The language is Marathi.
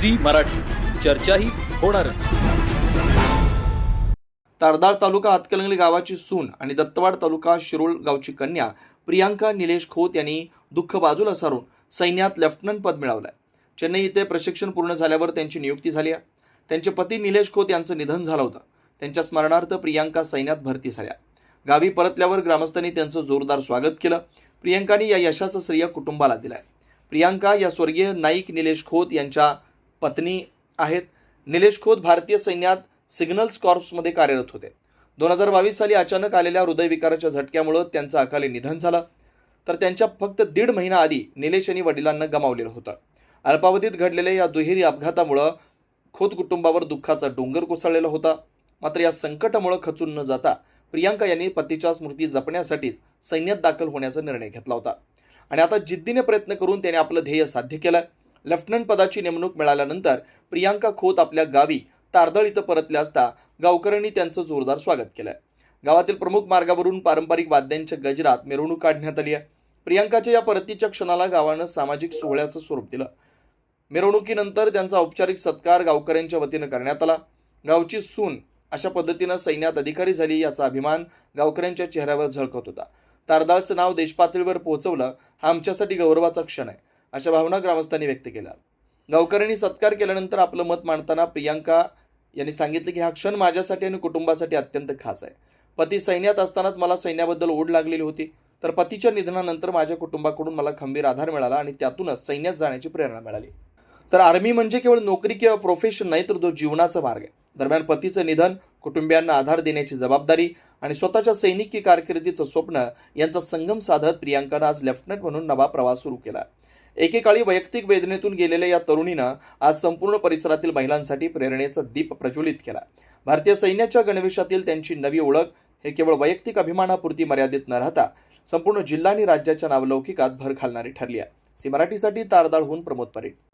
झी मराठी. चर्चाही होणारच. तारदार तालुका हातकलंगली गावाची सून आणि दत्तवाड तालुका शिरोळ गावची कन्या प्रियांका निलेश खोत यांनी दुःख बाजूला सारून सैन्यात लेफ्टनंट पद मिळवलं आहे चेन्नई इथे प्रशिक्षण पूर्ण झाल्यावर त्यांची नियुक्ती झाली आहे. त्यांचे पती निलेश खोत यांचं निधन झालं होतं. त्यांच्या स्मरणार्थ प्रियांका सैन्यात भरती झाल्या. गावी परतल्यावर ग्रामस्थांनी त्यांचं जोरदार स्वागत केलं. प्रियांकाने या यशाचं श्रेय कुटुंबाला दिलं आहे प्रियांका या स्वर्गीय नाईक निलेश खोत यांच्या पत्नी आहेत. निलेश खोत भारतीय सैन्यात सिग्नल्स कॉर्प्समध्ये कार्यरत होते. दोन हजार बावीस साली अचानक आलेल्या हृदयविकाराच्या झटक्यामुळं त्यांचं अकाली निधन झालं. तर त्यांच्या फक्त दीड महिना आधी निलेश यांनी वडिलांना गमावलेलं होतं. अल्पावधीत घडलेल्या या दुहेरी अपघातामुळं खोत कुटुंबावर दुःखाचा डोंगर कोसळलेला होता. मात्र या संकटामुळं खचून न जाता प्रियांका यांनी पतीच्या स्मृती जपण्यासाठीच सैन्यात दाखल होण्याचा निर्णय घेतला होता. आणि आता जिद्दीने प्रयत्न करून त्याने आपलं ध्येय साध्य केलं लेफ्टनंट पदाची नेमणूक मिळाल्यानंतर प्रियांका खोत आपल्या गावी तारदळ इथं परतल्या असता गावकऱ्यांनी त्यांचं जोरदार स्वागत केलं गावातील प्रमुख मार्गावरून पारंपरिक वाद्यांच्या गजरात मिरवणूक काढण्यात आली आहे. प्रियांकाच्या या परतीच्या क्षणाला गावानं सामाजिक सोहळ्याचं स्वरूप दिलं. मिरवणुकीनंतर त्यांचा औपचारिक सत्कार गावकऱ्यांच्या वतीनं करण्यात आला. गावची सून अशा पद्धतीनं सैन्यात अधिकारी झाली याचा अभिमान गावकऱ्यांच्या चेहऱ्यावर झळकत होता. तारदाळचं नाव देशपातळीवर पोहोचवलं हा आमच्यासाठी गौरवाचा क्षण आहे. अशा भावना ग्रामस्थांनी व्यक्त केल्या. गावकऱ्यांनी सत्कार केल्यानंतर आपलं मत मांडताना प्रियांका यांनी सांगितलं की हा क्षण माझ्यासाठी आणि कुटुंबासाठी अत्यंत खास आहे. पती सैन्यात असतानाच मला सैन्याबद्दल ओढ लागलेली होती तर पतीच्या निधनानंतर माझ्या कुटुंबाकडून मला खंबीर आधार मिळाला आणि त्यातूनच सैन्यात जाण्याची प्रेरणा मिळाली. तर आर्मी म्हणजे केवळ नोकरी किंवा प्रोफेशन नाही तर तो जीवनाचा मार्ग आहे. दरम्यान पतीचं निधन कुटुंबियांना आधार देण्याची जबाबदारी आणि स्वतःच्या सैनिकी कारकिर्दीचं स्वप्न यांचा संगम साधत प्रियांकानं आज लेफ्टनंट म्हणून नवा प्रवास सुरू केला. एकेकाळी वैयक्तिक वेदनेतून गेलेल्या या तरुणीनं आज संपूर्ण परिसरातील महिलांसाठी प्रेरणेचा दीप प्रज्वलित केला. भारतीय सैन्याच्या गणवेशातील त्यांची नवी ओळख हे केवळ वैयक्तिक अभिमानापुरती मर्यादित न राहता संपूर्ण जिल्हा आणि राज्याच्या नावलौकिकात भर घालणारी ठरली आहे. सी मराठीसाठी तारदाळहून प्रमोद परेड.